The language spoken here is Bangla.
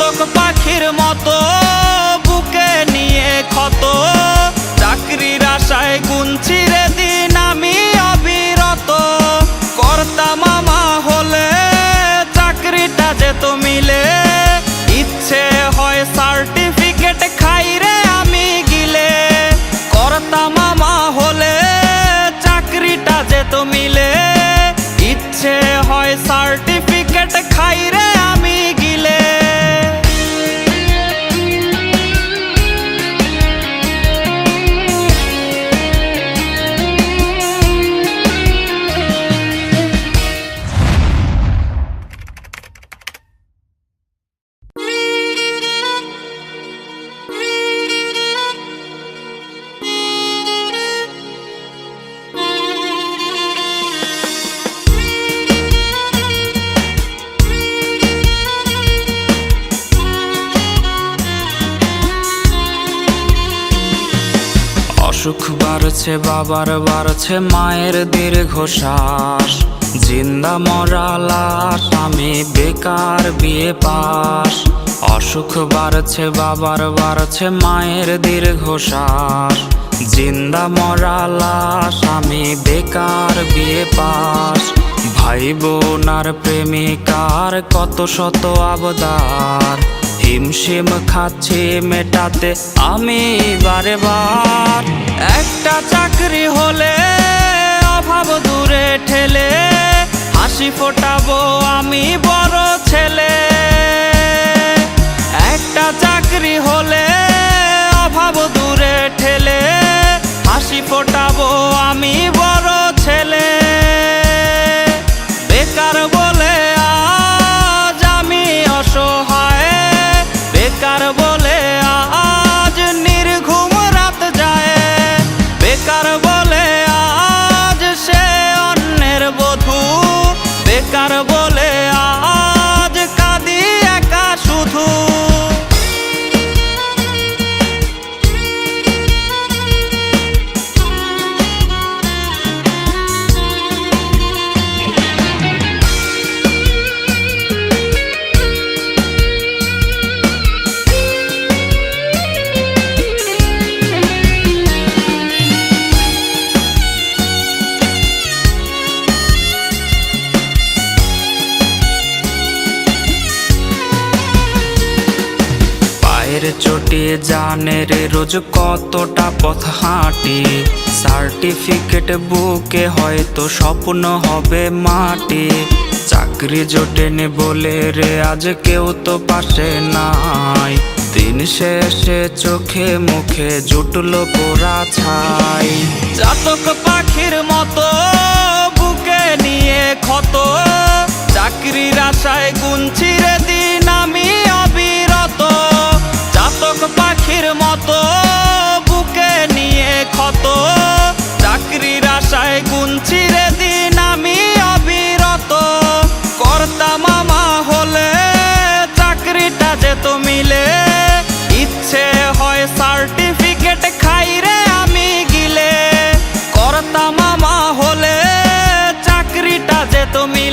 চাতক পাখির মতো বুকে নিয়ে ক্ষত। চাকরির আশায় গুনছি রে দিন আমি অবিরত। কর্তা মামা হলে চাকরিটা যেত মিলে ইচ্ছে হয় সার্টিফিকেট খাই রে আমি গিলে। কর্তা মামা হলে চাকরিটা যেত মিলে অসুখ বাড়ছে, বাবার বাড়ছে, মায়ের দীর্ঘশ্বাস। জিন্দা মরা লাশ, আমি বেকার বিয়ে পাস। অসুখ বাড়ছে, বাবার বাড়ছে, মায়ের দীর্ঘশ্বাস। জিন্দা মরা লাশ, আমি বেকার বিয়ে পাস। ভাই বোন আর প্রেমিকার কত শত আবদার। হিমশিম খাচ্ছি মেটাতে, আমি বারে বার চাকরি হলে অভাব দূরে ঠেলে, হাসি ফোটাবো আমি বড় ছেলে। একটা চাকরি হলে অভাব দূরে ঠেলে, হাসি ফোটাবো আমি পায়ের চোটে জানে রে রোজ কতটা পথ হাঁটি? সার্টিফিকেট বুকে হয়তো স্বপ্ন হবে মাটি। চাকরি জোটেনি বলে রে, আজ কেউ তো পাশে নাই। দিন শেষে চোখে মুখে জুটলো পোড়া ছাই। চাতক পাখির মতো gato mío.